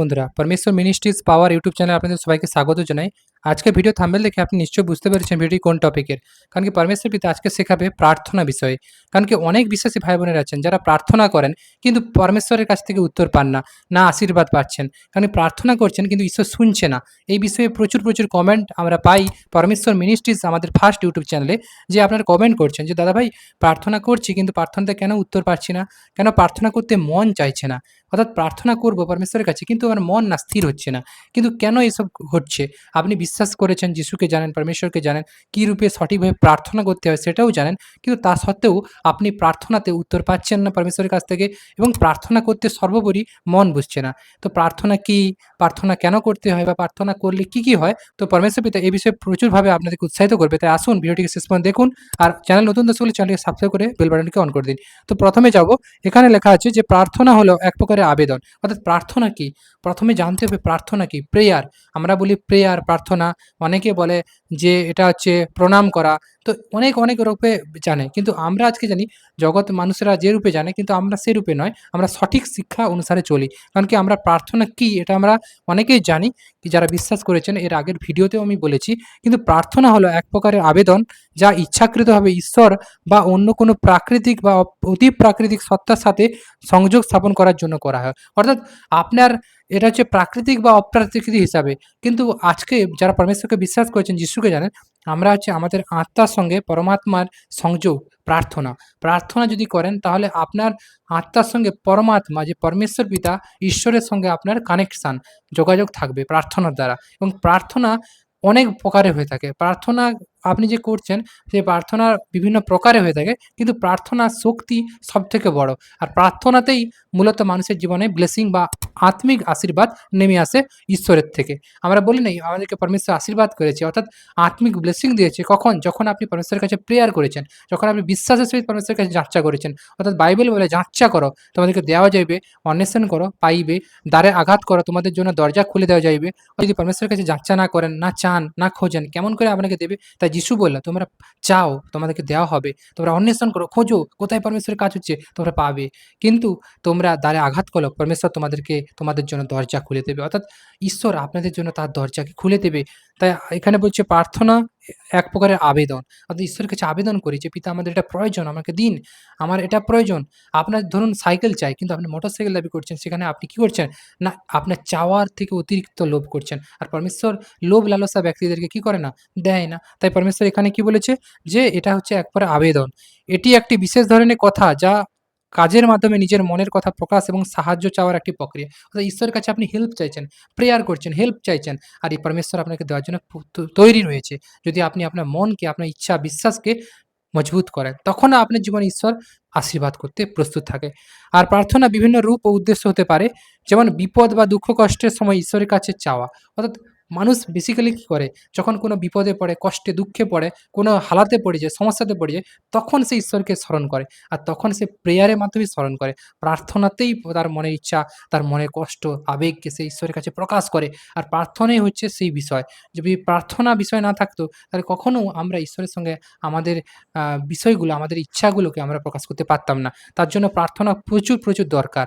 বন্ধুরা পরমেশ্বর মিনিস্ট্রিজ পাওয়ার ইউটিউব চ্যানেলে আপনাদের সবাইকে স্বাগত জানাই। আজকে ভিডিও থাম্বেল দেখে আপনি নিশ্চয়ই বুঝতে পেরেছেন ভিডিওটি কোন টপিকের কারণ কি পরমেশ্বর পিতা আজকে শেখাবে প্রার্থনা বিষয়ে। কারণ কি অনেক বিশ্বাসী ভাই বোনেরা আছেন, যারা প্রার্থনা করেন, কিন্তু পরমেশ্বরের কাছ থেকে উত্তর পান না না আশীর্বাদ পাচ্ছেন। কারণ প্রার্থনা করছেন, কিন্তু ঈশ্বর শুনছে না। এই বিষয়ে প্রচুর প্রচুর কমেন্ট আমরা পাই পরমেশ্বর মিনিস্ট্রিজ আমাদের ফার্স্ট ইউটিউব চ্যানেলে যে আপনারা কমেন্ট করছেন যে, দাদা ভাই, প্রার্থনা করছি, কিন্তু প্রার্থনাতে কেন উত্তর পাচ্ছি না? কেন প্রার্থনা করতে মন চাইছে না? অর্থাৎ প্রার্থনা করব পরমেশ্বরের কাছে, কিন্তু আমার মন না স্থির হচ্ছে না। কিন্তু কেন এসব ঘটছে? আপনি বিশ্বাস করেছেন, যিশুকে জানেন, পরমেশ্বরকে জানেন, কী রূপে সঠিকভাবে প্রার্থনা করতে হয় সেটাও জানেন, কিন্তু তা সত্ত্বেও আপনি প্রার্থনাতে উত্তর পাচ্ছেন না পরমেশ্বরের কাছ থেকে এবং প্রার্থনা করতে সর্বোপরি মন বুঝছে না। তো প্রার্থনা কি? প্রার্থনা কেন করতে হয় বা প্রার্থনা করলে কি কি হয়? তো পরমেশ্বর পিতা এই বিষয়ে প্রচুরভাবে আপনাদেরকে উৎসাহিত করবে। তাই আসুন ভিডিওটিকে শেষ পর্যন্ত দেখুন আর চ্যানেল নতুন দর্শক হলে চ্যানেলকে সাবস্ক্রাইব করে বেল বাটনটিকে অন করে দিন। তো প্রথমে যাব, এখানে লেখা আছে যে প্রার্থনা হলো এক প্রকারের আবেদন। অর্থাৎ প্রার্থনা কি? প্রথমে জানতে হবে প্রার্থনা কি? প্রেয়ার। আমরা বলি প্রেয়ার, প্রার্থনা। অনেকে বলে যে এটা হচ্ছে প্রণাম করা। তো অনেক অনেক রূপে জানে। কিন্তু আমরা আজকে জানি, জগৎ মানুষেরা যে রূপে জানে, কিন্তু আমরা সে রূপে নয়। আমরা সঠিক শিক্ষা অনুসারে চলি। কারণ কি আমরা প্রার্থনা কি, এটা আমরা অনেকেই জানি। যারা বিশ্বাস করেছেন, এর আগের ভিডিওতেও আমি বলেছি। কিন্তু প্রার্থনা হলো এক প্রকারের আবেদন, যা ইচ্ছাকৃতভাবে ঈশ্বর বা অন্য কোনো প্রাকৃতিক বা অতি প্রাকৃতিক সত্তার সাথে সংযোগ স্থাপন করার জন্য করা হয়। অর্থাৎ আপনার, এটা হচ্ছে প্রাকৃতিক বা অপ্রাকৃতিক হিসাবে। কিন্তু আজকে যারা পরমেশ্বরকে বিশ্বাস করেছেন, যিশুকে জানেন আমরা হচ্ছে আমাদের আত্মার সঙ্গে পরমাত্মার সংযোগ, প্রার্থনা। প্রার্থনা যদি করেন, তাহলে আপনার আত্মার সঙ্গে পরমাত্মা, যে পরমেশ্বর পিতা, ঈশ্বরের সঙ্গে আপনার কানেকশান যোগাযোগ থাকবে প্রার্থনার দ্বারা। এবং প্রার্থনা অনেক প্রকারে হয়ে থাকে। প্রার্থনা আপনি যে করছেন সেই প্রার্থনা বিভিন্ন প্রকারে হয়ে থাকে, কিন্তু প্রার্থনার শক্তি সব থেকে বড়। আর প্রার্থনাতেই মূলত মানুষের জীবনে ব্লেসিং বা আত্মিক আশীর্বাদ নেমে আসে ঈশ্বরের থেকে। আমরা বলি নাই, আমাদেরকে পরমেশ্বর আশীর্বাদ করেছে, অর্থাৎ আত্মিক ব্লেসিং দিয়েছে। কখন? যখন আপনি পরমেশ্বরের কাছে প্রেয়ার করেছেন, যখন আপনি বিশ্বাসের সহিত পরমেশ্বরের কাছে যাত্রা করেছেন, অর্থাৎ বাইবেল বলে যাত্রা করো, তোমাদেরকে দেওয়া যাইবে, অন্বেষণ করো, পাইবে, দ্বারে আঘাত করো, তোমাদের জন্য দরজা খুলে দেওয়া যাইবে। যদি পরমেশ্বরের কাছে যাত্রা না করেন, না চান, না খোঁজেন, কেমন করে আপনাকে দেবে, তাই যিশু বললা, তোমরা চাও, তোমাদেরকে দেওয়া হবে। তোমরা অন্বেষণ করো, খোঁজো, কোথায় পরমেশ্বরের কাজ হচ্ছে, তোমরা পাবে। কিন্তু তোমরা দ্বারে আঘাত করো, পরমেশ্বর তোমাদেরকে, তোমাদের জন্য দরজা খুলে দেবে। অর্থাৎ ঈশ্বর আপনাদের জন্য তার দরজাকে খুলে দেবে। তাই এখানে বলছে প্রার্থনা এক প্রকারের আবেদন। অর্থাৎ ঈশ্বরের কাছে আবেদন করি যে, পিতা, আমাদের এটা প্রয়োজন, আমাকে দিন, আমার এটা প্রয়োজন। আপনার ধরুন সাইকেল চাই, কিন্তু আপনি মোটর সাইকেল দাবি করছেন, সেখানে আপনি কি করছেন? না, আপনার চাওয়ার থেকে অতিরিক্ত লোভ করছেন। আর পরমেশ্বর লোভ, লালসা ব্যক্তিদেরকে কি করে না? দেয় না। তাই পরমেশ্বর এখানে কি বলেছে? যে, এটা হচ্ছে এক একবারে আবেদন। এটি একটি বিশেষ ধরনের কথা যা কাজের মাধ্যমে নিজের মনের কথা প্রকাশ এবং সাহায্য চাওয়ার একটি প্রক্রিয়া। অর্থাৎ ঈশ্বরের কাছে আপনি হেল্প চাইছেন প্রেয়ার করছেন হেল্প চাইছেন, আর এই পরমেশ্বর আপনাকে দেওয়ার জন্য তৈরি রয়েছে। যদি আপনি আপনার মনকে, আপনার ইচ্ছা, বিশ্বাসকে মজবুত করেন, তখন আপনার জীবনে ঈশ্বর আশীর্বাদ করতে প্রস্তুত থাকে। আর প্রার্থনা বিভিন্ন রূপ ও উদ্দেশ্য হতে পারে, যেমন বিপদ বা দুঃখ কষ্টের সময় ঈশ্বরের কাছে চাওয়া। অর্থাৎ মানুষ বেসিক্যালি কী করে? যখন কোনো বিপদে পড়ে, কষ্টে, দুঃখে পড়ে, কোনো হালাতে পড়ে যায়, সমস্যাতে পড়ে যায়, তখন সে ঈশ্বরকে স্মরণ করে আর তখন সে প্রেয়ারের মাধ্যমে স্মরণ করে। প্রার্থনাতেই তার মনের ইচ্ছা, তার মনে কষ্ট, আবেগকে সে ঈশ্বরের কাছে প্রকাশ করে আর প্রার্থনাই হচ্ছে সেই বিষয়। যদি প্রার্থনা বিষয় না থাকতো, তাহলে কখনো আমরা ঈশ্বরের সঙ্গে আমাদের বিষয়গুলো, আমাদের ইচ্ছাগুলোকে আমরা প্রকাশ করতে পারতাম না। তার জন্য প্রার্থনা প্রচুর প্রচুর দরকার।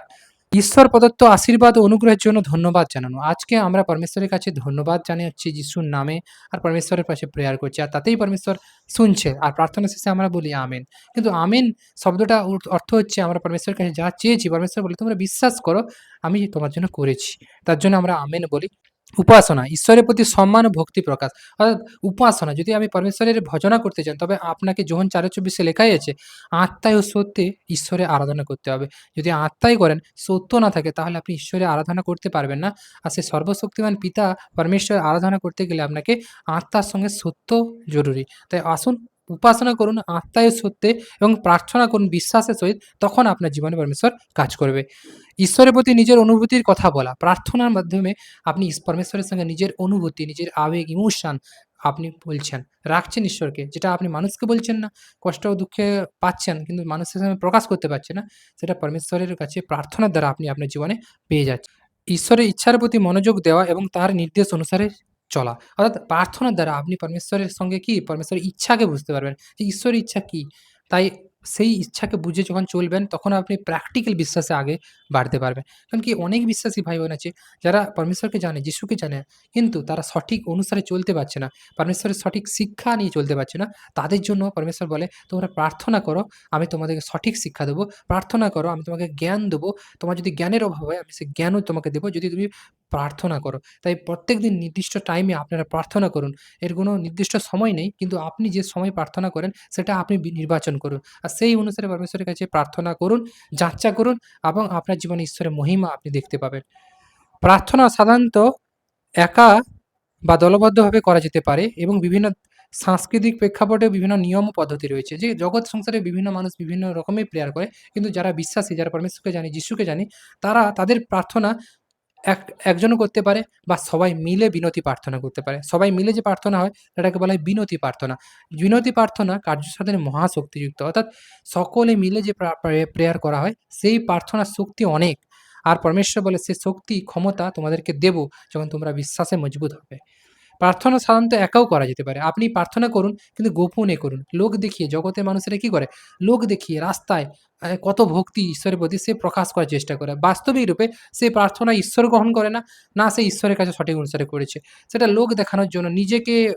ঈশ্বর প্রদত্ত আশীর্বাদ ও অনুগ্রহের জন্য ধন্যবাদ জানানো। আজকে আমরা পরমেশ্বরের কাছে ধন্যবাদ জানাচ্ছি যিশুর নামে আর পরমেশ্বরের কাছে প্রেয়ার করছি আর তাতেই পরমেশ্বর শুনছে আর প্রার্থনা শেষে আমরা বলি আমেন। কিন্তু আমেন শব্দটা অর্থ হচ্ছে আমরা পরমেশ্বরের কাছে যা চেয়েছি, পরমেশ্বর বলে তোমরা বিশ্বাস করো, আমি তোমার জন্য করেছি। তার জন্য আমরা আমেন বলি। উপাসনা, ঈশ্বরের প্রতি সম্মান ও ভক্তি প্রকাশ। অর্থাৎ উপাসনা, যদি আমি পরমেশ্বরের ভজনা করতে চান তবে আপনাকে যখন চারে চব্বিশে লেখাই আছে আত্মায় ও সত্যে ঈশ্বরের আরাধনা করতে হবে। যদি আত্মাই করেন, সত্য না থাকে, তাহলে আপনি ঈশ্বরের আরাধনা করতে পারবেন না। আর সে সর্বশক্তিমান পিতা পরমেশ্বরের আরাধনা করতে গেলে আপনাকে আত্মার সঙ্গে সত্য জরুরি। তাই আসুন উপাসনা করুন, আত্মায় সত্যে এবং প্রার্থনা করুন, বিশ্বাসের সহিত, তখন আপনার জীবনে পরমেশ্বর কাজ করবে। ঈশ্বরের প্রতি নিজের অনুভূতির কথা বলা। প্রার্থনার মাধ্যমে আপনি পরমেশ্বরের সঙ্গে নিজের অনুভূতি, নিজের আবেগ ইমোশন আপনি বলছেন, রাখছেন ঈশ্বরকে, যেটা আপনি মানুষকে বলছেন না, কষ্ট ও দুঃখে পাচ্ছেন, কিন্তু মানুষের সামনে প্রকাশ করতে পারছেন না, সেটা পরমেশ্বরের কাছে প্রার্থনার দ্বারা আপনি আপনার জীবনে পেয়ে যাচ্ছেন। ঈশ্বরের ইচ্ছার প্রতি মনোযোগ দেওয়া এবং তার নির্দেশ অনুসারে চলা অর্থাৎ প্রার্থনার দ্বারা আপনি পরমেশ্বরের সঙ্গে কি পরমেশ্বরের ইচ্ছাকে বুঝতে পারবেন যে ঈশ্বরের ইচ্ছা কি তাই সেই ইচ্ছাকে বুঝে যখন চলবেন তখন আপনি প্র্যাকটিক্যাল বিশ্বাসে আগে বাড়তে পারবেন। কারণ কি অনেক বিশ্বাসী ভাই-বোন আছে যারা পরমেশ্বরকে জানে, যিশুকে জানে কিন্তু তারা সঠিক অনুসারে চলতে পারছে না। পরমেশ্বরের সঠিক শিক্ষা নিয়ে চলতে পারছে না। তাদের জন্য পরমেশ্বর বলে, "তোমরা প্রার্থনা করো, আমি তোমাদেরকে সঠিক শিক্ষা দেবো। প্রার্থনা করো, আমি তোমাকে জ্ঞান দেবো। তোমার যদি জ্ঞানের অভাব হয়, আমি সেই জ্ঞানও তোমাকে দেবো যদি তুমি প্রার্থনা করো।" তাই প্রত্যেকদিন নির্দিষ্ট টাইমে আপনারা প্রার্থনা করুন। এর কোনো নির্দিষ্ট সময় নেই। কিন্তু আপনি যে সময় প্রার্থনা করেন সেটা আপনি নির্বাচন করুন। আর সেই অনুসারে পরমেশ্বরের কাছে প্রার্থনা করুন, যাচ্চা করুন এবং আপনার জীবনে ঈশ্বরের মহিমা আপনি দেখতে পাবেন। প্রার্থনা সাধারণত একা বা দলবদ্ধভাবে করা যেতে পারে এবং বিভিন্ন সাংস্কৃতিক প্রেক্ষাপটে বিভিন্ন নিয়ম পদ্ধতি রয়েছে। যে জগৎ সংসারে বিভিন্ন মানুষ বিভিন্ন রকমের প্রেয়ার করে। কিন্তু যারা বিশ্বাসী, যারা পরমেশ্বরকে জানে, যিশুকে জানে, তারা তাদের প্রার্থনা এক একজনও করতে পারে বা সবাই মিলে বিনতি প্রার্থনা করতে পারে। সবাই মিলে যে প্রার্থনা হয় সেটাকে বলা হয় বিনতি প্রার্থনা। বিনতি প্রার্থনা কার্যসাধনে মহাশক্তিযুক্ত। অর্থাৎ সকলে মিলে যে প্রেয়ার করা হয় সেই প্রার্থনার শক্তি অনেক। আর পরমেশ্বর বলে সে শক্তি, ক্ষমতা তোমাদেরকে দেব যখন তোমরা বিশ্বাসে মজবুত হবে। প্রার্থনা সাধারণত একাও করা যেতে পারে। আপনি প্রার্থনা করুন কিন্তু গোপনে করুন। লোক দেখিয়ে জগতের মানুষেরা কি করে? লোক দেখিয়ে রাস্তায় কত ভক্তি ঈশ্বরের প্রতি সে প্রকাশ করার চেষ্টা করে। বাস্তবিক রূপে সে প্রার্থনা ঈশ্বর গ্রহণ করে না, না সে ঈশ্বরের কাছে সঠিক অনুসারে করেছে। সেটা লোক দেখানোর জন্য নিজেকে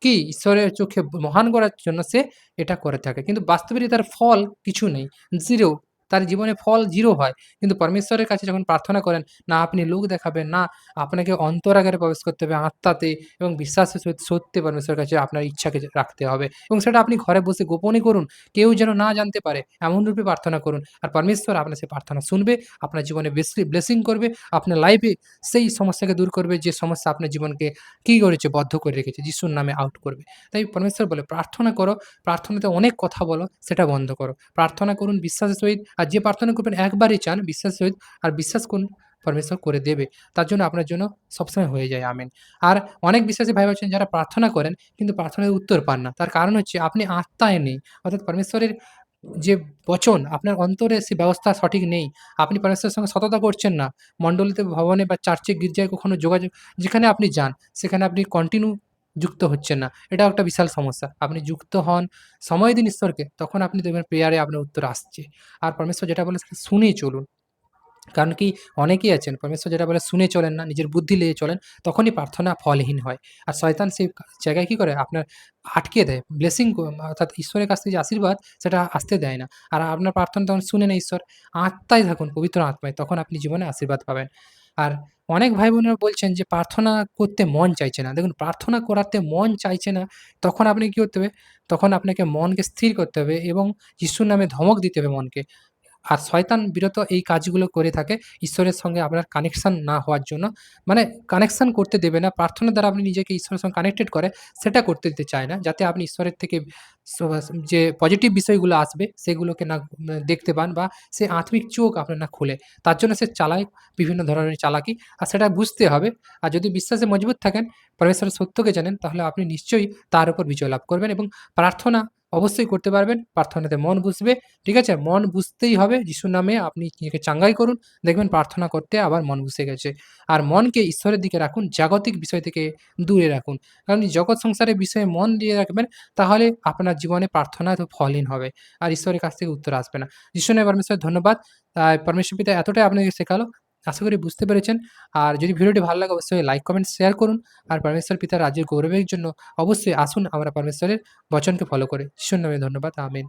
কি ঈশ্বরের চোখে মহান করার জন্য সে এটা করে থাকে। কিন্তু বাস্তবিক তার ফল কিছু নেই। 0 তার জীবনে ফল 0 হয়। কিন্তু পরমেশ্বরের কাছে যখন প্রার্থনা করেন, না আপনি লোক দেখাবেন, না আপনাকে অন্তরাগারে প্রবেশ করতে হবে আত্মাতে এবং বিশ্বাসের সহিত সত্যি পরমেশ্বরের কাছে আপনার ইচ্ছাকে রাখতে হবে এবং সেটা আপনি ঘরে বসে গোপনে করুন। কেউ যেন না জানতে পারে এমন রূপে প্রার্থনা করুন। আর পরমেশ্বর আপনার সেই প্রার্থনা শুনবে, আপনার জীবনে বেসি ব্লেসিং করবে, আপনার লাইফে সেই সমস্যাকে দূর করবে যে সমস্যা আপনার জীবনকে কী করেছে? বদ্ধ করে রেখেছে। যিশুর নামে আউট করবে। তাই পরমেশ্বর বলে, "প্রার্থনা করো, প্রার্থনাতে অনেক কথা বলো, সেটা বন্ধ করো। প্রার্থনা করুন বিশ্বাসের সহিত আর যে প্রার্থনা করবেন একবারই চান, বিশ্বাস সহিত আর বিশ্বাস করুন পরমেশ্বর করে দেবে। তার জন্য আপনার জন্য সবসময় হয়ে যায়। আমিন। আর অনেক বিশ্বাসী ভাই আছেন যারা প্রার্থনা করেন কিন্তু প্রার্থনার উত্তর পান না। তার কারণ হচ্ছে আপনি আত্মায় নেই। অর্থাৎ পরমেশ্বরের যে বচন, আপনার অন্তরে সে ব্যবস্থা সঠিক নেই। আপনি পরমেশ্বরের সঙ্গে সততা করছেন না। মণ্ডলীতে ভবনে বা চার্চে গির্জায় কখনো যোগাযোগ, যেখানে আপনি যান, সেখানে আপনি কন্টিনিউ যুক্ত হচ্ছেন না। এটাও একটা বিশাল সমস্যা। আপনি যুক্ত হন, সময় দিন ঈশ্বরকে, তখন আপনি দেখবেন প্রেয়ারে আপনার উত্তর আসছে। আর পরমেশ্বর যেটা বলে সেটা শুনে চলুন। কারণ কি অনেকেই আছেন পরমেশ্বর যেটা বলে শুনে চলেন না, নিজের বুদ্ধি নিয়ে চলেন, তখনই প্রার্থনা ফলহীন হয়। আর শয়তান সেই জায়গায় কী করে? আপনার আটকে দেয়। ব্লেসিং অর্থাৎ ঈশ্বরের কাছ থেকে যে আশীর্বাদ সেটা আসতে দেয় না। আর আপনার প্রার্থনা তখন শুনে না ঈশ্বর। আত্মায় থাকুন, পবিত্র আত্মায়, তখন আপনি জীবনে আশীর্বাদ পাবেন। আর অনেক ভাই-বোনেরা বলছেন যে প্রার্থনা করতে মন চাইছে না। দেখুন প্রার্থনা করাতে মন চাইছে না, তখন আপনি কী করতে হবে? তখন আপনাকে মনকে স্থির করতে হবে এবং যিশুর নামে ধমক দিতে হবে মনকে। আর শয়তান বিরত এই কাজগুলো করে থাকে ঈশ্বরের সঙ্গে আপনার কানেকশান না হওয়ার জন্য। মানে কানেকশান করতে দেবে না। প্রার্থনার দ্বারা আপনি নিজেকে ঈশ্বরের সঙ্গে কানেক্টেড করে সেটা করতে দিতে চায় না। যাতে আপনি ঈশ্বরের থেকে যে পজিটিভ বিষয়গুলো আসবে সেগুলোকে না দেখতে পান বা সে আত্মিক চোখ আপনার না খোলে। তার জন্য সে চালায় বিভিন্ন ধরনের চালাকি। আর সেটা বুঝতে হবে। আর যদি বিশ্বাসে মজবুত থাকেন, পরমেশ্বরের সত্যকে জানেন তাহলে আপনি নিশ্চয়ই তার উপর বিজয় লাভ করবেন এবং প্রার্থনা অবশ্যই করতে পারবেন। প্রার্থনাতে মন বুঝবে। ঠিক আছে? মন বুঝতেই হবে যিশুর নামে আপনি নিজেকে চাঙ্গাই করুন। দেখবেন প্রার্থনা করতে আবার মন বসে গেছে। আর মনকে ঈশ্বরের দিকে রাখুন, জাগতিক বিষয় থেকে দূরে রাখুন। কারণ জগৎ সংসারের বিষয়ে মন দিয়ে রাখবেন তাহলে আপনার জীবনে প্রার্থনা তো ফলহীন হবে। আর ঈশ্বরের কাছ থেকে উত্তর আসবে না। যিশুর নামে পরমেশ্বর ধন্যবাদ। আ পরমেশ্বর পিতা এতটাই আপনাকে শেখালো। আশা করি বুঝতে পেরেছেন। আর যদি ভিডিওটি ভালো লাগে অবশ্যই লাইক, কমেন্ট, শেয়ার করুন। আর পরমেশ্বর পিতার রাজ্যের গৌরবের জন্য অবশ্যই আসুন আমরা পরমেশ্বরের বচনকে ফলো করে। যিশুর নামে ধন্যবাদ। আমিন।